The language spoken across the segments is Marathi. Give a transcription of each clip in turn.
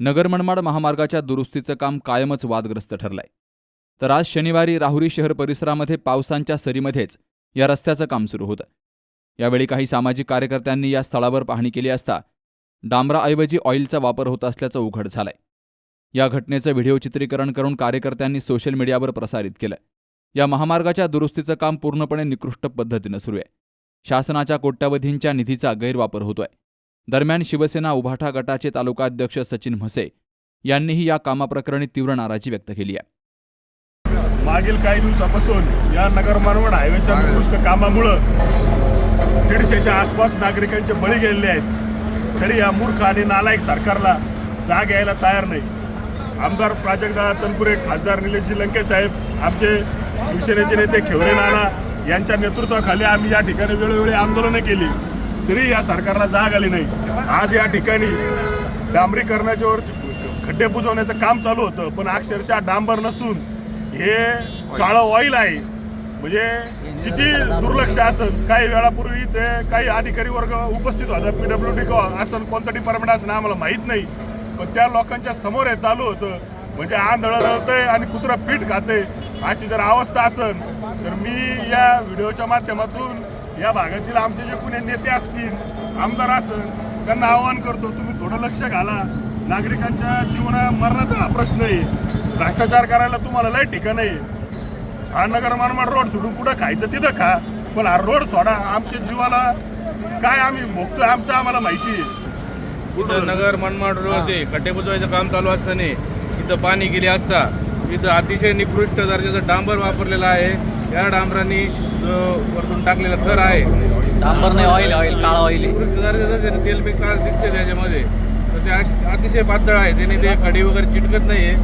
नगर मनमाड महामार्गाच्या दुरुस्तीचं काम कायमच वादग्रस्त ठरलंय. तर आज शनिवारी राहुरी शहर परिसरामध्ये पावसांच्या सरीमध्येच या रस्त्याचं काम सुरू होतं. यावेळी काही सामाजिक कार्यकर्त्यांनी या स्थळावर पाहणी केली असता डांबराऐवजी ऑइलचा वापर होत असल्याचं उघड झालंय. या घटनेचं व्हिडिओ चित्रीकरण करून कार्यकर्त्यांनी सोशल मीडियावर प्रसारित केलं. या महामार्गाच्या दुरुस्तीचं काम पूर्णपणे निकृष्ट पद्धतीनं सुरू आहे. शासनाच्या कोट्यवधींच्या निधीचा गैरवापर होतोय. दरम्यान शिवसेना उभाठा गटाचे तालुकाध्यक्ष सचिन म्हसे यांनीही या कामाप्रकरणी तीव्र नाराजी व्यक्त केली आहे. मागील काही दिवसापासून या नगर मानवड हायवेच्या निकृष्ट कामामुळं दीडशेच्या आसपास नागरिकांचे बळी गेलेले आहेत. तरी या मूर्ख आणि नालायक सरकारला जाग यायला तयार नाही. आमदार प्राजक्तदादा तनपुरे खासदार निलेशजी लंके साहेब आमचे शिवसेनेचे नेते खेवरे नाना यांच्या नेतृत्वाखाली आम्ही या ठिकाणी वेळोवेळी आंदोलनं केली. तरी या सरकारला जाग आली नाही. आज या ठिकाणी डांबरीकरणाच्यावर खड्डे बुजवण्याचं काम चालू होतं पण अक्षरशः डांबर नसून हे काळं ऑइल आहे. म्हणजे किती दुर्लक्ष असेल काही वेळापूर्वी ते काही अधिकारी वर्ग उपस्थित होता पी डब्ल्यू डी असेल कोणतं डिपार्टमेंट असेल आम्हाला माहीत नाही. पण त्या लोकांच्या समोर हे चालू होतं. म्हणजे आंधळं जळतंय आणि कुत्रा पीठ खाते अशी जर अवस्था असेल तर मी या व्हिडिओच्या माध्यमातून या भागातील आमचे जे कुणी नेते असतील आमदार असेल त्यांना आवाहन करतो तुम्ही थोडं लक्ष घाला. नागरिकांच्या जीवना मरणाचा हा प्रश्न आहे. भ्रष्टाचार करायला तुम्हाला लय ठिकाण आहे. हा नगर मनमाड रोड सोडून कुठं खायचं तिथं खा पण हा रोड सोडा. आमच्या जीवाला काय आम्ही भोगतोय आमचं आम्हाला माहिती आहे. इथं नगर मनमाड रोड ते खड्डे बुजवायचं काम चालू असताना इथं पाणी गेले असता. इथं अतिशय निकृष्ट दर्जाचं डांबर वापरलेलं आहे. या डांबरांनी जो वरतून टाकलेला थर आहे डांबर नाही ऑइल ऑइल काळा ऑइल आहे तेल मिक्स दिसते त्याच्यामध्ये. तर ते अतिशय पातळ आहे त्याने ते खडी वगैरे चिटकत नाहीये.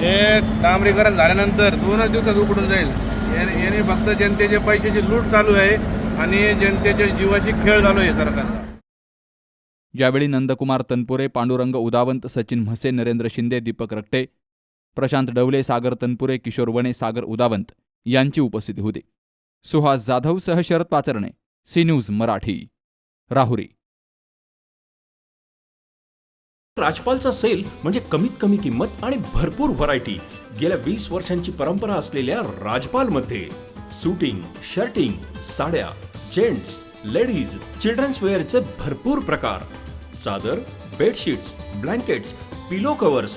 हे डांबरीकरण झाल्यानंतर दोनच दिवसात उकडून जाईल. याने याने फक्त जनतेचे पैशाची लूट चालू आहे आणि जनतेच्या जीवाशी खेळ चालू आहे सरकारचा. यावेळी नंदकुमार तनपुरे पांडुरंग उदावंत सचिन म्हसे नरेंद्र शिंदे दीपक रट्टे प्रशांत डवले सागर तनपुरे किशोर वणे सागर उदावंत यांची उपस्थिती होती. सुहास जाधव सह शरद पाचरणे सी न्यूज मराठी. राहुरी. राजपालचा सेल म्हणजे कमीत कमी किंमत आणि भरपूर व्हरायटी गेल्या वीस वर्षांची परंपरा असलेल्या राजपालमध्ये सुटिंग शर्टिंग साड्या जेंट्स लेडीज चिल्ड्रन्स वेअरचे भरपूर प्रकार. चादर बेडशीट्स ब्लँकेट्स पिलो कव्हर्स